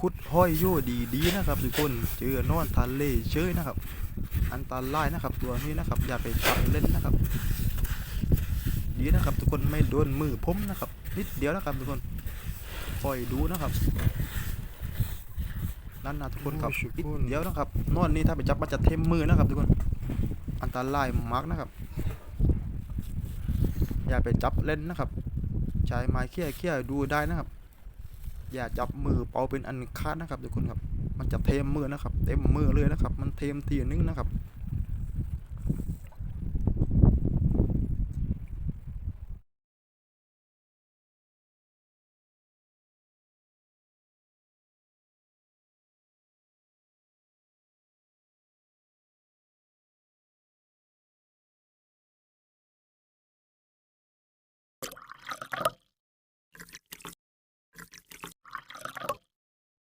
คุดห้อยโย่ดีดีนะครับ ทุกคนเจอนอนทะเลเชยนะครับ อันตรายนะครับ ตัวนี้นะครับ อย่าไปจับเล่นนะครับ ดีนะครับ ทุกคนไม่โดนมือผมนะครับ นิดเดียวนะครับทุกคนคอยดูนะครับนั่นนะทุกคนครับนิดเดียวนะครับนอนนี้ถ้าไปจับมันจะเทมมือนะครับ ทุกคน อันตรายมากนะครับ อย่าไปจับเล่นนะครับใช้ไม้เขี่ยเขี่ยดูได้นะครับ อย่าจับมือเป่าเป็นอันขาดนะครับทุกคนครับ มันจะเทมมือนะครับ เต็มมือเลยนะครับ มันเทมทีนึงนะครับ